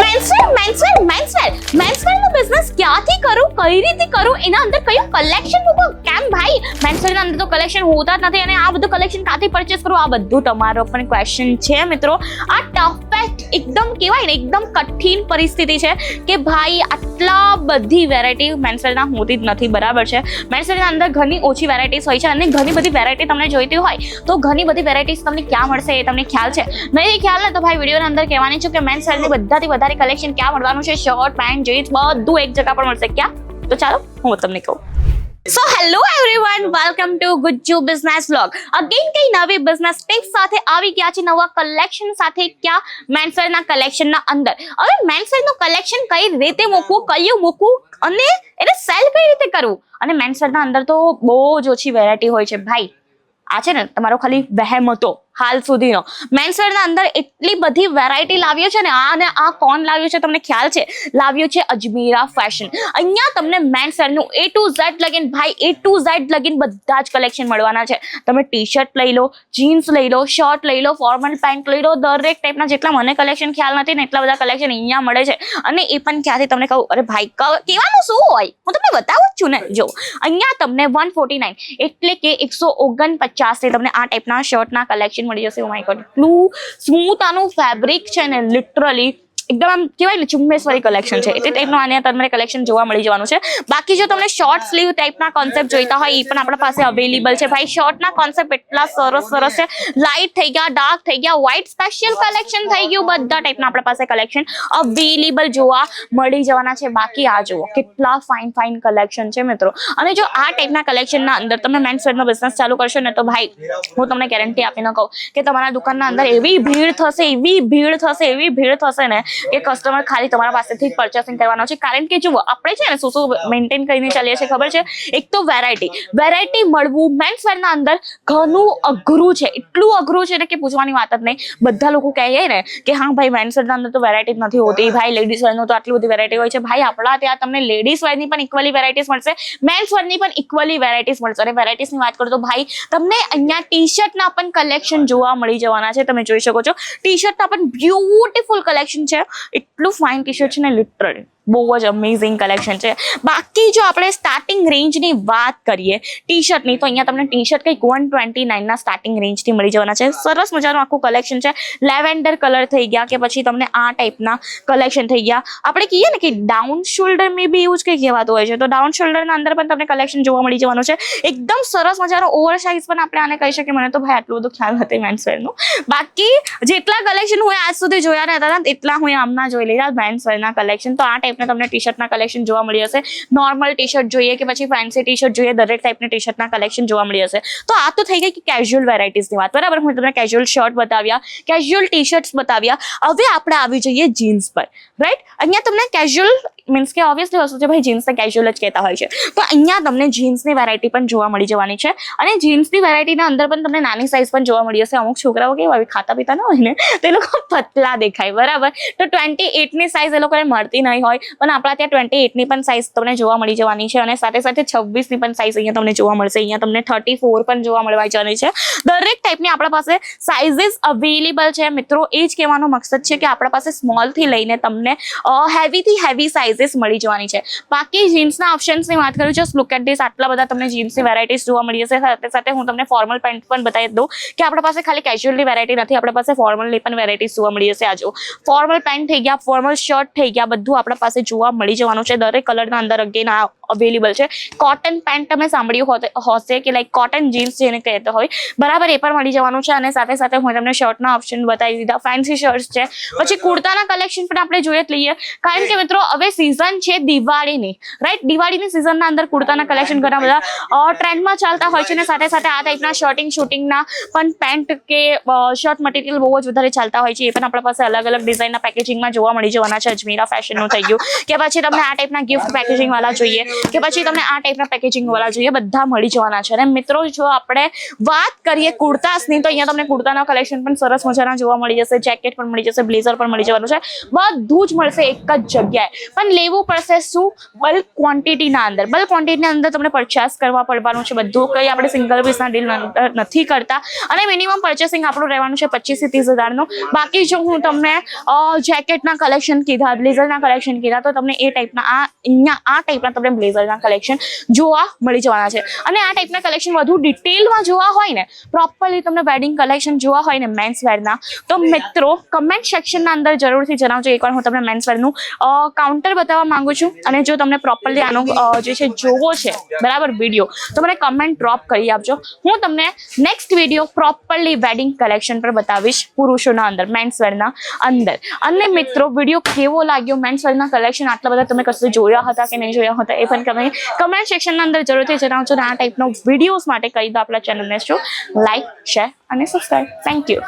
Menswear menswear menswear menswear નો business ક્યાંથી કરું, કઈ રીતે કરું, એના અંદર કયું કલેક્શન મૂકું કેમ ભાઈ? મેન્સવેરના અંદર તો કલેક્શન હોતા જ નથી અને આ બધું કલેક્શન કાથી પરચેસ કરું આ બધું તમારો પણ ક્વેશ્ચન છે, મિત્રો. આ ટફેસ્ટ એકદમ કહેવાય ને, એકદમ કઠિન પરિસ્થિતિ છે કે ભાઈ, આટલા બધી વેરાયટી મેન્સવેરના હોતી જ નથી, બરાબર છે? મેન્સવેરના અંદર ઘણી ઓછી વેરાયટીઝ હોય છે અને ઘણી બધી વેરાયટી તમને જોઈતી હોય, તો ઘણી બધી વેરાયટીઝ તમને ક્યાં મળશે એ તમને ખ્યાલ છે? નહીં ખ્યાલ ને તો ભાઈ વિડીયોના અંદર કહેવાની છું કે મેન્સ વેરની બધાથી વધારે કલેક્શન ક્યાં મળવાનું છે? શર્ટ પેન્ટ જીન્સ બધું એક જગ્યા પર મળશે. ક્યાં? તો ચાલો, હું તમને કહું. So hello everyone welcome to Gujju business vlog again કઈ નવી બિઝનેસ ટિપ્સ સાથે આવી ગયા છે, નવા કલેક્શન સાથે ક્યાં? મેન્સવેરના કલેક્શનના અંદર. હવે મેન્સવેરનું કલેક્શન કઈ રીતે મૂકવું, કયું મૂકવું અને એને સેલ કઈ રીતે કરવું? અને મેન્સવેરના અંદર તો બહુ જ ઓછી વેરાયટી હોય છે. ભાઈ, આ છે ને, તમારો ખાલી વહેમ હતો. હાલ સુધીનો. મેન્સવેરના અંદર એટલી બધી વેરાયટી લાવ્યો છે ને આ અને આ કોણ લાવ્યું છે તમને ખ્યાલ છે? લાવ્યું છે અજમીરા ફેશન અહીંયા તમને મેન્સવેરનું એ ટુ ઝેડ લગીન, ભાઈ એ ટુ ઝેડ લગીન બધા જ કલેક્શન મળવાના છે. તમે ટી શર્ટ લઈ લો જીન્સ લઈ લો શર્ટ લઈ લો ફોર્મલ પેન્ટ લઈ લો, દરેક ટાઈપના જેટલા મને કલેક્શન ખ્યાલ નથી ને, એટલા બધા કલેક્શન અહીંયા મળે છે. અને એ પણ ક્યાંથી તમને કહું? અરે ભાઈ કહેવાનું શું હોય? હું તમને બતાવું છું ને, જો. અહીંયા તમને વન ફોર્ટી નાઇન એટલે કે એકસો ઓગણપચાસથી તમને આ ટાઈપના શર્ટના કલેક્શન મળી જશે. ઓ માય ગોડ એટલું સ્મૂથ આનું ફેબ્રિક છે ને લિટરલી એકદમ આમ કહેવાય ને ચુમ્મેશ્વરી કલેક્શન છે. એટલે ટાઈપનું આને તમને કલેક્શન જોવા મળી જવાનું છે. બાકી જો તમને શોર્ટ સ્લીવ ટાઈપના કોન્સેપ્ટ જોઈતા હોય, એ પણ આપણા પાસે અવેલેબલ છે. ભાઈ શોર્ટના કોન્સેપ્ટ એટલા સરસ સરસ છે. લાઇટ થઈ ગયા ડાર્ક થઈ ગયા વ્હાઇટ સ્પેશિયલ કલેક્શન થઈ ગયું. બધા ટાઈપના આપણા પાસે કલેક્શન અવેલેબલ જોવા મળી જવાના છે. બાકી આ જુઓ, કેટલા ફાઇન ફાઇન કલેક્શન છે મિત્રો. અને જો આ ટાઈપના કલેક્શનના અંદર તમે મેન્સ વેરનો બિઝનેસ ચાલુ કરશો ને તો ભાઈ, હું તમને ગેરંટી આપીને કહું કે તમારા દુકાનના અંદર એવી ભીડ થશે, એવી ભીડ થશે, એવી ભીડ થશે ને કે કસ્ટમર ખાલી તમારા પાસેથી જ પર્ચેસિંગ કરવાનો છે. કારણ કે જુઓ, આપણે છે ને શું શું મેન્ટેન કરીને ચાલીએ છીએ, ખબર છે? એક તો વેરાયટી વેરાયટી મળવું મેન્સ વેરના અંદર ઘણું અઘરું છે. એટલું અઘરું છે ને કે પૂછવાની વાત જ નહીં. બધા લોકો કહે ને કે હા, ભાઈ મેન્સ વેરના અંદર તો વેરાયટી જ નથી હોતી. ભાઈ લેડીઝ વેરનું તો આટલી બધી વેરાયટી હોય છે. ભાઈ, આપણા ત્યાં તમને લેડીઝ વેરની પણ ઇક્વલી વેરાયટીઝ મળશે. મેન્સ વેરની પણ ઇક્વલી વેરાયટીઝ મળશે. અને વેરાયટીઝની વાત કરું તો ભાઈ, તમને અહીંયા ટી શર્ટના પણ કલેક્શન જોવા મળી જવાના છે. તમે જોઈ શકો છો. ટી શર્ટના પણ બ્યુટીફુલ કલેક્શન છે. એટલું ફાઇન ટી શર્ટ છે ને લિટરલી બહુ જ અમેઝિંગ કલેક્શન છે. બાકી જો આપણે સ્ટાર્ટિંગ રેન્જની વાત કરીએ ટી શર્ટની તો અહીંયા તમને ટી શર્ટ કંઈક વન ટ્વેન્ટી નાઇનના સ્ટાર્ટિંગ રેન્જથી મળી જવાના છે. સરસ મજાનું આખું કલેક્શન છે. લેવેન્ડર કલર થઈ ગયા કે પછી તમને આ ટાઈપના કલેક્શન થઈ ગયા. આપણે કહીએ ને કે ડાઉન શોલ્ડર મે બી એવું જ કંઈક કહેવાતું હોય છે. તો ડાઉન શોલ્ડરના અંદર પણ તમને કલેક્શન જોવા મળી જવાનું છે. એકદમ સરસ મજાનો ઓવર સાઇઝ પણ આપણે આને કહી શકીએ. મને તો ભાઈ આટલું બધું ખ્યાલ નથી મેન્સવેરનું બાકી જેટલા કલેક્શન હું આજ સુધી જોયા ને એટલા હું આમના જોઈ લીધા મેન્સવેરના કલેક્શન તો આ ટાઈપના તમને ટી શર્ટના કલેક્શન જોવા મળી હશે. નોર્મલ ટી શર્ટ જોઈએ કે પછી ફેન્સી ટી શર્ટ જોઈએ, દરેક ટાઈપના ટી શર્ટના કલેક્શન જોવા મળી હશે. તો આ તો થઈ ગઈ કે કેઝ્યુઅલ વેરાયટીઝની વાત. બરાબર? હું તમને કેઝ્યુઅલ શર્ટ બતાવ્યા કેઝ્યુઅલ ટી શર્ટ્સ બતાવ્યા. હવે આપણે આવી જઈએ જીન્સ પર. રાઈટ અહીંયા તમને કેઝ્યુઅલ મીન્સ કે ઓબ્વિયસલી વસ્તુ છે, ભાઈ જીન્સને કેઝ્યુઅલ જ કહેતા હોય છે. તો અહીંયા તમને જીન્સની વેરાયટી પણ જોવા મળી જવાની છે. અને જીન્સની વેરાયટીના અંદર પણ તમને નાની સાઇઝ પણ જોવા મળી હશે. અમુક છોકરાઓ કેવા હોય, ખાતા પીતા ના હોય ને, તો એ લોકો પતલા દેખાય. બરાબર? તો ટ્વેન્ટી એટની સાઇઝ એ લોકોને મળતી નહીં હોય. પણ આપણા ત્યાં ટ્વેન્ટી એટની પણ સાઇઝ તમને જોવા મળી જવાની છે અને સાથે સાથે છવ્વીસની પણ સાઇઝ અહીંયા તમને જોવા મળશે. અહીંયા તમને થર્ટી ફોર પણ જોવા મળવા જવાની છે. દરેક ટાઈપની આપણા પાસે સાઇઝિસ અવેલેબલ છે. મિત્રો, એ જ કહેવાનો મકસદ છે કે આપણા પાસે સ્મોલથી લઈને તમને હેવીથી હેવી સાઇઝિસ મળી જવાની છે. બાકી જીન્સના ઓપ્શન્સની વાત કરું જસ્ટ લુક એટ ધીસ આટલા બધા તમને જીન્સની વેરાયટીઝ જોવા મળી જશે. સાથે સાથે હું તમને ફોર્મલ પેન્ટ પણ બતાવી દઉં કે આપણા પાસે ખાલી કેજ્યુઅલની વેરાયટી નથી. આપણા પાસે ફોર્મલની પણ વેરાયટીઝ જોવા મળી જશે આજુ. ફોર્મલ પેન્ટ થઈ ગયા ફોર્મલ શર્ટ થઈ ગયા, બધું આપણા પાસે જોવા મળી જવાનું છે. દરેક કલરના અંદર અગેન આ અવેલેબલ છે. કોટન પેન્ટ તમે સાંભળ્યું હશે કે લાઈક કોટન જીન્સ જેને કહેતો હોય. બરાબર એ પણ મળી જવાનું છે અને સાથે સાથે હું તમને શર્ટના ઓપ્શન બતાવી દીધા. ફેન્સી શર્ટ્સ છે. પછી કુર્તાના કલેક્શન પણ આપણે જોઈએ જ લઈએ. કારણ કે મિત્રો હવે સિઝન છે દિવાળીની. રાઈટ દિવાળીની સિઝનના અંદર કુર્તાના કલેક્શન ઘણા બધા ટ્રેન્ડમાં ચાલતા હોય છે અને સાથે સાથે આ ટાઈપના શર્ટિંગ શૂટિંગના પણ પેન્ટ કે શર્ટ મટીરિયલ બહુ જ વધારે ચાલતા હોય છે. એ પણ આપણા પાસે અલગ અલગ ડિઝાઇનના પેકેજિંગમાં જોવા મળી જવાના છે. અજમીરા ફેશનનું થઈ ગયું. કે પછી તમને આ ટાઈપના ગિફ્ટ પેકેજિંગ વાળા જોઈએ કે પછી તમને આ ટાઈપના પેકેજિંગ વાળા જોઈએ બધા મળી જવાના છે. અને મિત્રો જો આપણે વાત કરીએ કુર્તાસની તો અહીંયા તમને કુર્તાના કલેક્શન પણ સરસ મજાના જોવા મળી જશે જેકેટ પણ મળી જશે બ્લેઝર પણ મળી જવાનું છે. બધું જ મળશે એક જ જગ્યાએ. પણ લેવું પડશે શું? બલ્ક ક્વોન્ટિટીના અંદર. બલ્ક ક્વોન્ટિટીના અંદર તમને પરચેસ કરવા પડવાનું છે બધું. કંઈ આપણે સિંગલ પીસના ડીલ નથી કરતા. અને મિનિમમ પરચેસિંગ આપણું રહેવાનું છે પચીસથી ત્રીસ હજારનું. બાકી જો હું તમને જેકેટના કલેક્શન કીધા બ્લેઝરના કલેક્શન કીધા તો તમને એ ટાઈપના આ અહીંયા આ ટાઈપના તમને બ્લેઝરના કલેક્શન જોવા મળી જવાના છે. અને આ ટાઈપના કલેક્શન વધુ ડિટેલમાં જોવા હોય ને પ્રોપરલી તમને વેડિંગ કલેક્શન જોવા હોય ને મેન્સ વેરના તો મિત્રો કમેન્ટ સેક્શનના અંદર જરૂરથી જણાવજો. એકવાર હું તમને મેન્સ વેરનું કાઉન્ટર બતાવવા માંગુ છું. અને જો તમને પ્રોપરલી આનો જે છે જોવો છે બરાબર વીડિયો તો મને કમેન્ટ ડ્રોપ કરી આપજો. હું તમને next video properly wedding collection પર બતાવીશ પુરુષોના અંદર મેન્સ વેરના અંદર. અને મિત્રો વીડિયો કેવો લાગ્યો મેન્સ વેરના કલેક્શન આટલા બધા તમે કશું જોયા હતા કે નહીં જોયા હતા એ પણ તમે કમેન્ટ સેક્શનના અંદર જરૂરથી જણાવજો આ ટાઈપનો વિડીયોઝ માટે કહી દો આપણા ચેનલને શું. લાઈક શેર અને સબસ્ક્રાઈબ થેન્ક યુ